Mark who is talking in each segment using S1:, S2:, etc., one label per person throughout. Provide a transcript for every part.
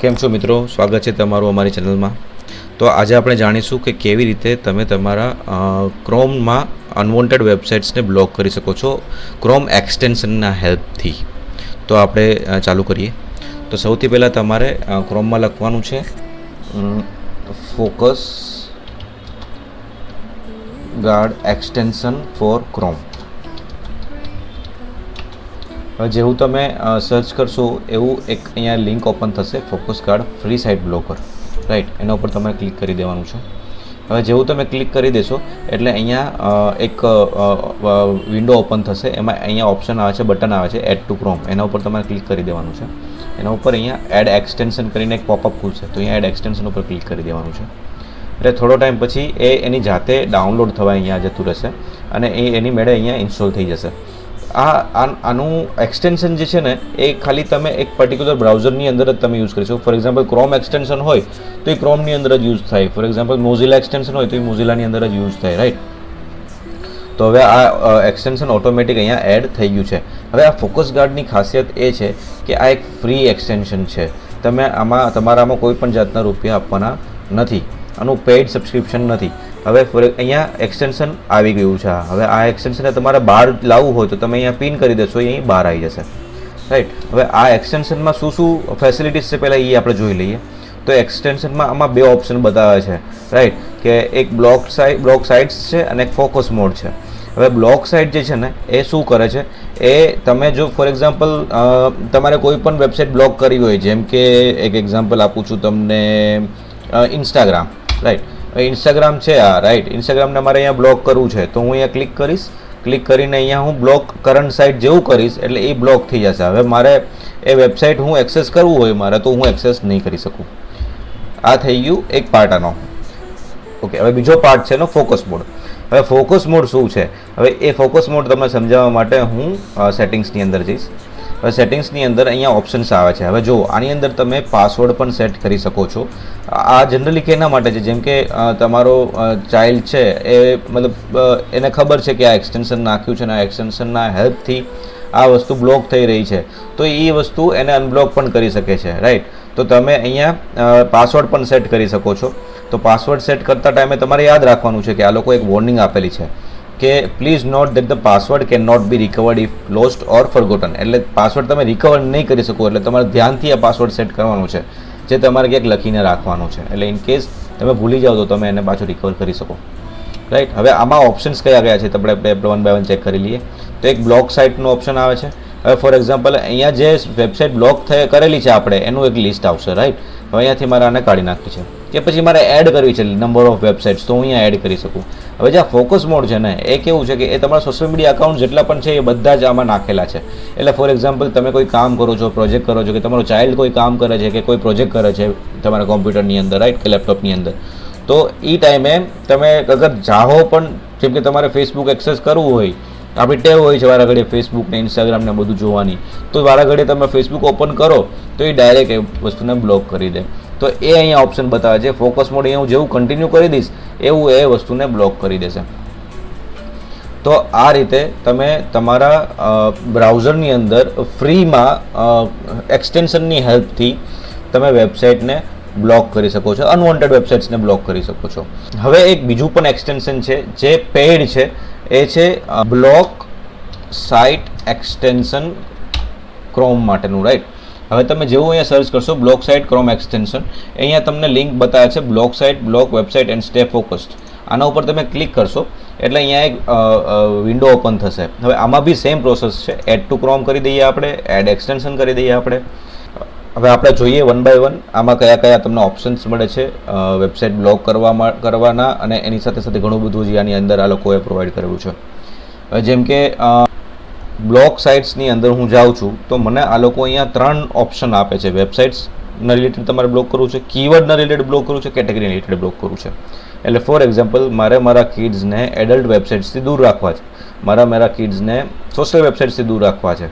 S1: કેમ છો મિત્રો? સ્વાગત છે તમારું અમારી ચેનલમાં. તો આજે આપણે જાણીશું કે કેવી રીતે તમે તમારા ક્રોમમાં અનવોન્ટેડ વેબસાઇટ્સને બ્લોક કરી શકો છો ક્રોમ એક્સટેન્શનના હેલ્પથી તો આપણે ચાલુ કરીએ. તો સૌથી પહેલાં તમારે ક્રોમમાં લખવાનું છે focus guard extension for Chrome જેવું તમે સર્ચ કરશો એવું એક અહીંયા લિંક ઓપન થશે focus guard free site blocker right એના ઉપર તમારે ક્લિક કરી દેવાનું છે. હવે જેવું તમે ક્લિક કરી દેશો, એટલે અહીંયા એક વિન્ડો ઓપન થશે, એમાં અહીંયા ઓપ્શન આવે છે બટન આવે છે એડ ટુ ક્રોમ એના ઉપર તમારે ક્લિક કરી દેવાનું છે. એના ઉપર અહીંયા એડ એક્સટેન્શન કરીને એક પોપઅપ ખુલશે, તો અહીંયા એડ એક્સટેન્શન ઉપર ક્લિક કરી દેવાનું છે. એટલે થોડો ટાઈમ પછી એ એની જાતે ડાઉનલોડ થવા અહીંયા જતું રહેશે અને એ એની મેળે અહીંયા ઇન્સ્ટોલ થઈ જશે. આ આન- એક્સટેન્શન જે છે ને, એ ખાલી તમે એક પર્ટિક્યુલર બ્રાઉઝરની અંદર જ તમે યુઝ કરી શકો. ફોર એક્ઝામ્પલ ક્રોમ એક્સટેન્શન હોય, તો એ ક્રોમની અંદર જ યુઝ થાય. ફોર એક્ઝામ્પલ મોઝિલા એક્સટેન્શન હોય, તો એ મોઝિલાની અંદર જ યુઝ થાય રાઈટ તો હવે આ એક્સટેન્શન ઓટોમેટિક અહીંયા એડ થઈ ગયું છે. હવે આ ફોકસ ગાર્ડની ખાસિયત એ છે કે આ એક ફ્રી એક્સટેન્શન છે. તમે આમાં, તમારામાં કોઈ પણ જાતના રૂપિયા આપવાના નથી. આનું પેઇડ સબસ્ક્રિપ્શન નથી. હવે અહીંયા એક્સટેન્શન આવી ગયું છે. હવે આ એક્સટેન્શનને તમારે બહાર લાવવું હોય તો તમે અહીંયા પિન કરી દેશો, એ અહીં બહાર આવી જશે. રાઈટ હવે આ એક્સટેન્શનમાં શું શું ફેસિલિટીઝ છે પહેલાં એ આપણે જોઈ લઈએ. તો એક્સટેન્શનમાં આમાં બે ઓપ્શન બતાવે છે. રાઈટ કે એક બ્લોક સાઇડ બ્લોક સાઇટ્સ છે અને એક ફોકસ મોડ છે. હવે બ્લોક સાઇટ જે છે ને, એ શું કરે છે? એ તમે જો ફોર એક્ઝામ્પલ તમારે કોઈ પણ વેબસાઇટ બ્લોક કરવી હોય, જેમ કે એક એક્ઝામ્પલ આપું છું તમને ઇન્સ્ટાગ્રામ રાઈટ ઇન્સ્ટાગ્રામ છે આ રાઈટ ઇન્સ્ટાગ્રામને મારે અહીંયા બ્લોક કરવું છે. તો હું અહીંયા ક્લિક કરીશ. ક્લિક કરીને અહીંયા હું બ્લોક કરંટ સાઇટ જેવું કરીશ, એટલે એ બ્લોક થઈ જશે. હવે મારે એ વેબસાઇટ હું એક્સેસ કરવું હોય મારે, તો હું એક્સેસ નહીં કરી શકું. આ થઈ ગયું એક પાર્ટ આનો. ઓકે હવે બીજો પાર્ટ છે એનો ફોકસ મોડ હવે ફોકસ મોડ શું છે? હવે એ ફોકસ મોડ તમને સમજાવવા માટે હું સેટિંગ્સની અંદર જઈશ. હવે સેટિંગ્સની અંદર અહીંયા ઓપ્શન્સ આવે છે. હવે જો આની અંદર તમે પાસવર્ડ પણ સેટ કરી શકો છો. આ જનરલી કેના માટે છે? જેમ કે તમારો ચાઇલ્ડ છે, એ મતલબ એને ખબર છે કે આ એક્સટેન્શન નાખ્યું છે અને આ એક્સટેન્શનના હેલ્પથી આ વસ્તુ બ્લોક થઈ રહી છે. તો એ વસ્તુ એને અનબ્લોક પણ કરી શકે છે રાઈટ તો તમે અહીંયા પાસવર્ડ પણ સેટ કરી શકો છો. તો પાસવર્ડ સેટ કરતા ટાઈમે તમારે યાદ રાખવાનું છે કે આ લોકો એક વોર્નિંગ આપેલી છે. કે please note that the password can not be recovered if lost or forgotten એટલે પાસવર્ડ તમે રિકવર નહીં કરી શકો, એટલે તમારે ધ્યાનથી આ પાસવર્ડ સેટ કરવાનું છે, જે તમારે ક્યાંક લખીને રાખવાનું છે. એટલે ઇન કેસ તમે ભૂલી જાઓ તો તમે એને પાછું રિકવર કરી શકો. રાઈટ હવે આમાં ઓપ્શન્સ કયા કયા છે આપણે વન બાય વન ચેક કરી લઈએ. તો એક બ્લોક સાઇટનો ઓપ્શન આવે છે. હવે ફોર એક્ઝામ્પલ અહીંયા જે વેબસાઇટ બ્લોક કરેલી છે આપણે, એનું એક લિસ્ટ આવશે રાઈટ હવે અહીંયાથી મારે આને કાઢી નાખવી છે. કે પછી મારે એડ કરવી છે નંબર ઓફ વેબસાઇટ્સ તો હું અહીંયા એડ કરી શકું. હવે જે આ ફોકસ મોડ છે ને, એ કેવું છે કે એ તમારા સોશિયલ મીડિયા અકાઉન્ટ જેટલા પણ છે એ બધા જ આમાં નાખેલા છે. એટલે ફોર એક્ઝામ્પલ તમે કોઈ કામ કરો છો પ્રોજેક્ટ કરો છો, કે તમારો ચાઇલ્ડ કોઈ કામ કરે છે, કે કોઈ પ્રોજેક્ટ કરે છે તમારા કોમ્પ્યુટરની અંદર રાઈટ કે લેપટોપની અંદર, તો એ ટાઈમે તમે અગર ચાહો પણ, જેમ કે તમારે ફેસબુક એક્સેસ કરવું હોય, આપણી ટેવ હોય છે વારા ઘડીએ ફેસબુક ને ઇન્સ્ટાગ્રામ બધું જોવાની, તો વારા ઘડીએ તમે ફેસબુક ઓપન કરો, તો એ ડાયરેક્ટ એ વસ્તુને બ્લોક કરી દે. તો એ અહીંયા ઓપ્શન બતાવે છે. ફોકસ મોડ અહીંયા હું જેવું કન્ટિન્યુ કરી દઈશ, એવું એ વસ્તુને બ્લોક કરી દેશે. તો આ રીતે તમે તમારા બ્રાઉઝરની અંદર ફ્રીમાં એક્સટેન્શનની હેલ્પથી તમે વેબસાઇટને બ્લોક કરી શકો છો. અનવોન્ટેડ વેબસાઇટ્સને બ્લોક કરી શકો છો. હવે એક બીજું પણ એક્સટેન્શન છે, જે પેડ છે, એ છે બ્લોક સાઇટ એક્સટેન્શન ક્રોમ માટેનું રાઈટ હવે તમે જેવું અહીંયા સર્ચ કરશો બ્લોક સાઇટ ક્રોમ એક્સટેન્શન અહીંયા તમને લિંક બતાવે છે block site block website and stay focused આના ઉપર તમે ક્લિક કરશો, એટલે અહીંયા એક વિન્ડો ઓપન થશે. હવે આમાં બી સેમ પ્રોસેસ છે. એડ ટુ ક્રોમ કરી દઈએ આપણે એડ એક્સટેન્શન કરી દઈએ આપણે. હવે આપણે જોઈએ વન બાય વન આમાં કયા કયા તમને ઓપ્શન્સ મળે છે વેબસાઇટ બ્લોક કરવામાં કરવાના અને એની સાથે સાથે ઘણું બધું જે આની અંદર આ લોકોએ પ્રોવાઈડ કરેલું છે. જેમ કે બ્લોક સાઇટ્સની અંદર હું જાઉં છું, તો મને આ લોકો અહીંયા ત્રણ ઓપ્શન આપે છે. વેબસાઇટ્સના રિલેટેડ તમારે બ્લોક કરવું છે, કીવર્ડના રિલેટેડ બ્લોક કરવું છે કેટેગરી રિલેટેડ બ્લોક કરવું છે. એટલે ફોર એક્ઝામ્પલ, મારે મારા કિડ્સને એડલ્ટ વેબસાઇટ્સથી દૂર રાખવા છે. મારા મારા કિડ્સને સોશિયલ વેબસાઇટ્સથી દૂર રાખવા છે.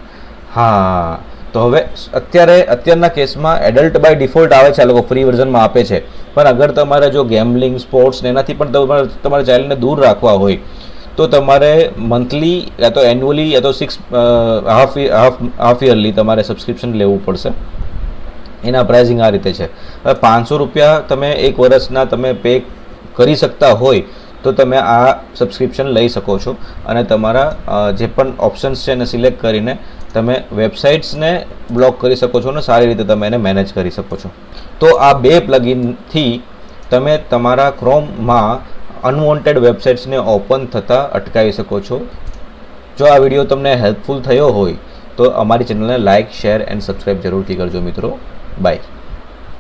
S1: હા, તો હવે અત્યારે, અત્યારના કેસમાં એડલ્ટ બાય ડિફોલ્ટ આવે છે, આ લોકો ફ્રી વર્ઝનમાં આપે છે. પણ અગર તમારે જો ગેમલિંગ સ્પોર્ટ્સ ને એનાથી પણ તમારે તમારા ચાઇલ્ડને દૂર રાખવા હોય તો તમારે મંથલી યા તો એન્યુઅલી યા તો six half half half yearly તમારે સબસ્ક્રિપ્શન લેવું પડશે. એના પ્રાઇઝિંગ આ રીતે છે. હવે પાંચસો રૂપિયા તમે એક વર્ષના તમે પે કરી શકતા હોય તો તમે આ સબસ્ક્રિપ્શન લઈ શકો છો. અને તમારા જે પણ ઓપ્શન્સ છે એને સિલેક્ટ કરીને તમે વેબસાઇટ્સને બ્લોક કરી શકો છો અને સારી રીતે તમે એને મેનેજ કરી શકો છો. તો આ બે પ્લગિનથી તમે તમારા ક્રોમમાં અનવોન્ટેડ વેબસાઇટ્સને ઓપન થતાં અટકાવી શકો છો. જો આ વીડિયો તમને હેલ્પફુલ થયો હોય, તો અમારી ચેનલને લાઇક, શેર, એન્ડ સબસ્ક્રાઈબ જરૂરથી કરજો મિત્રો. બાય.